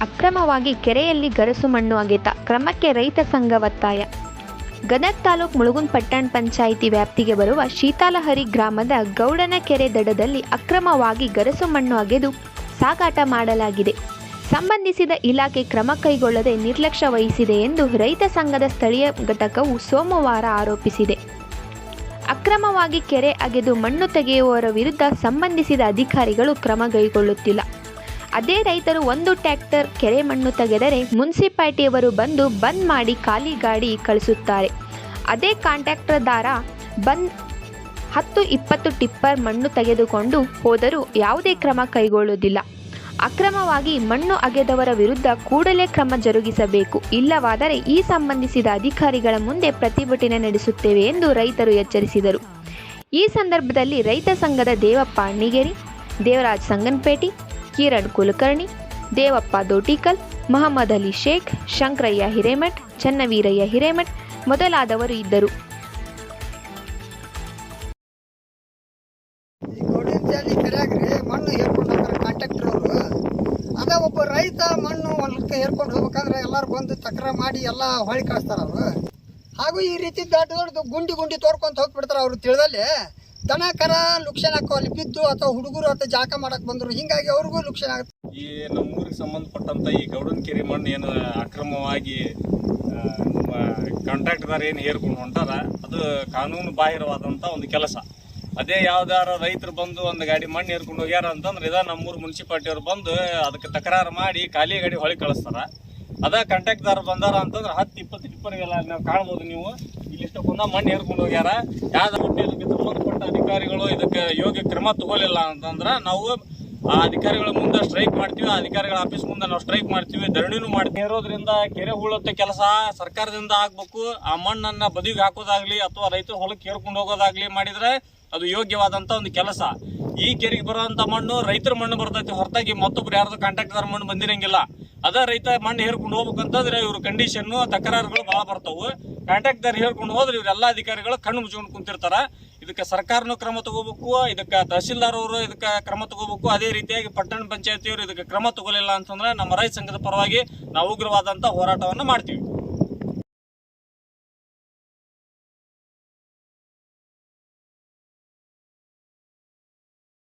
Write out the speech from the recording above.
ಅಕ್ರಮವಾಗಿ ಕೆರೆಯಲ್ಲಿ ಗರಸು ಮಣ್ಣು ಅಗೆತ. ಕ್ರಮಕ್ಕೆ ರೈತ ಸಂಘ ಒತ್ತಾಯ. ಗದಗ್ ತಾಲೂಕು ಮುಳುಗುನ್ ಪಟ್ಟಣ ಪಂಚಾಯಿತಿ ವ್ಯಾಪ್ತಿಗೆ ಬರುವ ಶೀತಾಲಹರಿ ಗ್ರಾಮದ ಗೌಡನ ಕೆರೆ ದಡದಲ್ಲಿ ಅಕ್ರಮವಾಗಿ ಗರಸು ಮಣ್ಣು ಅಗೆದು ಸಾಗಾಟ ಮಾಡಲಾಗಿದೆ. ಸಂಬಂಧಿಸಿದ ಇಲಾಖೆ ಕ್ರಮ ಕೈಗೊಳ್ಳದೆ ನಿರ್ಲಕ್ಷ್ಯ ವಹಿಸಿದೆ ಎಂದು ರೈತ ಸಂಘದ ಸ್ಥಳೀಯ ಘಟಕವು ಸೋಮವಾರ ಆರೋಪಿಸಿದೆ. ಅಕ್ರಮವಾಗಿ ಕೆರೆ ಅಗೆದು ಮಣ್ಣು ತೆಗೆಯುವವರ ವಿರುದ್ಧ ಸಂಬಂಧಿಸಿದ ಅಧಿಕಾರಿಗಳು ಕ್ರಮ ಕೈಗೊಳ್ಳುತ್ತಿಲ್ಲ. ಅದೇ ರೈತರು ಒಂದು ಟ್ರ್ಯಾಕ್ಟರ್ ಕೆರೆ ಮಣ್ಣು ತೆಗೆದರೆ ಮುನ್ಸಿಪಾಲ್ಟಿಯವರು ಬಂದು ಬಂದ್ ಮಾಡಿ ಖಾಲಿ ಗಾಡಿ ಕಳಿಸುತ್ತಾರೆ. ಅದೇ ಕಾಂಟ್ರಾಕ್ಟರ್ದಾರ ಬಂದ್ ಹತ್ತು ಇಪ್ಪತ್ತು ಟಿಪ್ಪರ್ ಮಣ್ಣು ತೆಗೆದುಕೊಂಡು ಹೋದರೂ ಯಾವುದೇ ಕ್ರಮ ಕೈಗೊಳ್ಳುವುದಿಲ್ಲ. ಅಕ್ರಮವಾಗಿ ಮಣ್ಣು ಅಗೆದವರ ವಿರುದ್ಧ ಕೂಡಲೇ ಕ್ರಮ ಜರುಗಿಸಬೇಕು. ಇಲ್ಲವಾದರೆ ಈ ಸಂಬಂಧಿಸಿದ ಅಧಿಕಾರಿಗಳ ಮುಂದೆ ಪ್ರತಿಭಟನೆ ನಡೆಸುತ್ತೇವೆ ಎಂದು ರೈತರು ಎಚ್ಚರಿಸಿದರು. ಈ ಸಂದರ್ಭದಲ್ಲಿ ರೈತ ಸಂಘದ ದೇವಪ್ಪ ಅಣ್ಣಿಗೇರಿ ದೇವರಾಜ್ ಸಂಗನಪೇಟಿ ಕಿರಣ್ ಕುಲಕರ್ಣಿ, ದೇವಪ್ಪ ದೋಟಿಕಲ್ ಮಹಮ್ಮದ್ ಅಲಿ ಶೇಖ್, ಶಂಕರಯ್ಯ ಹಿರೇಮಠ್, ಚನ್ನವೀರಯ್ಯ ಹಿರೇಮಠ್ ಮೊದಲಾದವರು ಇದ್ದರು. ಅದ ಒಬ್ಬ ರೈತ ಮಣ್ಣು ಹೊಲಕ್ಕೆ ಹೇರ್ಕೊಂಡು ಹೋಗ್ಬೇಕಾದ್ರೆ ಎಲ್ಲರೂ ಬಂದು ತಕ್ರ ಮಾಡಿ ಎಲ್ಲ ಹೊಳಿ ಕಳಿಸ್ತಾರ ಅವರು ಹಾಗೂ ಈ ರೀತಿ ದೊಡ್ಡ ದೊಡ್ಡದು ಗುಂಡಿ ಗುಂಡಿ ತೋರ್ಕೊಂತ ಹೋಗ್ಬಿಡ್ತಾರೆ ಅವ್ರು ತಿಳಿದಲ್ಲಿ ದನ ಕರ ಲುಕ್ಷಣ ಹಾಕೋ ಅಲ್ಲಿ ಬಿದ್ದು ಅಥವಾ ಹುಡುಗರು ಅಥವಾ ಜಾಕ ಮಾಡಕ್ ಬಂದ್ರು, ಹಿಂಗಾಗಿ ಅವ್ರಿಗೂ ಲುಕ್ಷಣ ಆಗುತ್ತೆ. ಈ ನಮ್ಮೂರಿಗೆ ಸಂಬಂಧಪಟ್ಟಂತ ಈ ಗೌಡನ್ ಕೆರೆ ಮಣ್ಣು ಏನು ಅಕ್ರಮವಾಗಿ ನಮ್ಮ ಕಾಂಟ್ರಾಕ್ಟರ್ ಏನು ಹೇರ್ಕೊಂಡು ಹೊಂಟಾರ ಅದು ಕಾನೂನು ಬಾಹಿರವಾದಂತ ಒಂದು ಕೆಲಸ. ಅದೇ ಯಾವ್ದಾರ ರೈತರು ಬಂದು ಒಂದು ಗಾಡಿ ಮಣ್ಣು ಹೇರ್ಕೊಂಡು ಹೋಗ್ಯಾರ ಅಂತಂದ್ರೆ ಇದ ನಮ್ಮೂರು ಮುನ್ಸಿಪಾಲ್ಟಿ ಅವ್ರು ಬಂದು ಅದಕ್ಕೆ ತಕರಾರು ಮಾಡಿ ಖಾಲಿ ಗಾಡಿ ಹೊಳಿ ಕಳಿಸ್ತಾರ. ಅದ ಕಾಂಟ್ರಾಕ್ಟ್ದಾರ ಬಂದಾರ ಅಂತಂದ್ರೆ ಹತ್ತು ಇಪ್ಪತ್ತು ಟಿಪ್ಪರ್ಗೆಲ್ಲ ನಾವು ಕಾಣ್ಬೋದು ನೀವು. ಇಲ್ಲಿಷ್ಟಕ್ಕೊಂದ ಮಣ್ಣು ಹೇರ್ಕೊಂಡು ಹೋಗ್ಯಾರ. ಸಂಬಂಧಪಟ್ಟ ಅಧಿಕಾರಿಗಳು ಇದಕ್ಕೆ ಯೋಗ್ಯ ಕ್ರಮ ತಗೋಲಿಲ್ಲ ಅಂತಂದ್ರೆ ನಾವು ಆ ಅಧಿಕಾರಿಗಳ ಮುಂದೆ ಸ್ಟ್ರೈಕ್ ಮಾಡ್ತೀವಿ, ಆ ಅಧಿಕಾರಿಗಳ ಆಫೀಸ್ ಮುಂದೆ ನಾವು ಸ್ಟ್ರೈಕ್ ಮಾಡ್ತೀವಿ, ಧರಣಿನೂ ಮಾಡ್ತೀವಿ. ಇರೋದ್ರಿಂದ ಕೆರೆ ಹೂಳತ್ತ ಕೆಲಸ, ಸರ್ಕಾರದಿಂದ ಆಗ್ಬೇಕು, ಆ ಮಣ್ಣನ್ನ ಬದಿಗೆ ಹಾಕೋದಾಗ್ಲಿ ಅಥವಾ ರೈತರು ಹೊಲಕ್ಕೆ ಕೇರ್ಕೊಂಡು ಹೋಗೋದಾಗ್ಲಿ ಮಾಡಿದ್ರೆ ಅದು ಯೋಗ್ಯವಾದಂತ ಒಂದು ಕೆಲಸ. ಈ ಕೆರೆಗೆ ಬರುವಂತ ಮಣ್ಣು ರೈತರ ಮಣ್ಣು ಬರ್ತೈತಿ, ಹೊರತಾಗಿ ಮತ್ತೊಬ್ರು ಯಾರ್ದು ಕಾಂಟ್ರಾಕ್ಟರ್ ಮಣ್ಣು ಬಂದಿರಂಗಿಲ್ಲ. ಅದ ರೈತ ಮಣ್ಣು ಹೇರ್ಕೊಂಡು ಹೋಗ್ಬೇಕಂತಂದ್ರೆ ಇವ್ರ ಕಂಡೀಷನ್ ತಕರಾರುಗಳು ಬಹಳ ಬರ್ತವೆ. ಕಾಂಟ್ಯಾಕ್ಟರ್ ಹೇಳ್ಕೊಂಡು ಹೋದ್ರೆ ಇವರೆಲ್ಲ ಅಧಿಕಾರಿಗಳು ಕಣ್ಣು ಮುಚ್ಕೊಂಡು ಕುಂತಿರ್ತಾರ. ಇದಕ್ಕೆ ಸರ್ಕಾರನು ಕ್ರಮ ತಗೋಬೇಕು, ಇದಕ್ಕೆ ತಹಸೀಲ್ದಾರ್ ಇದಕ್ಕೆ ಕ್ರಮ ತಗೋಬೇಕು. ಅದೇ ರೀತಿಯಾಗಿ ಪಟ್ಟಣ ಪಂಚಾಯತಿಯವರು ಇದಕ್ಕೆ ಕ್ರಮ ತಗೋಲಿಲ್ಲ ಅಂತಂದ್ರೆ ನಮ್ಮ ರೈತ ಸಂಘದ ಪರವಾಗಿ ನಾವು ಉಗ್ರವಾದಂಥ ಹೋರಾಟವನ್ನು ಮಾಡ್ತೀವಿ.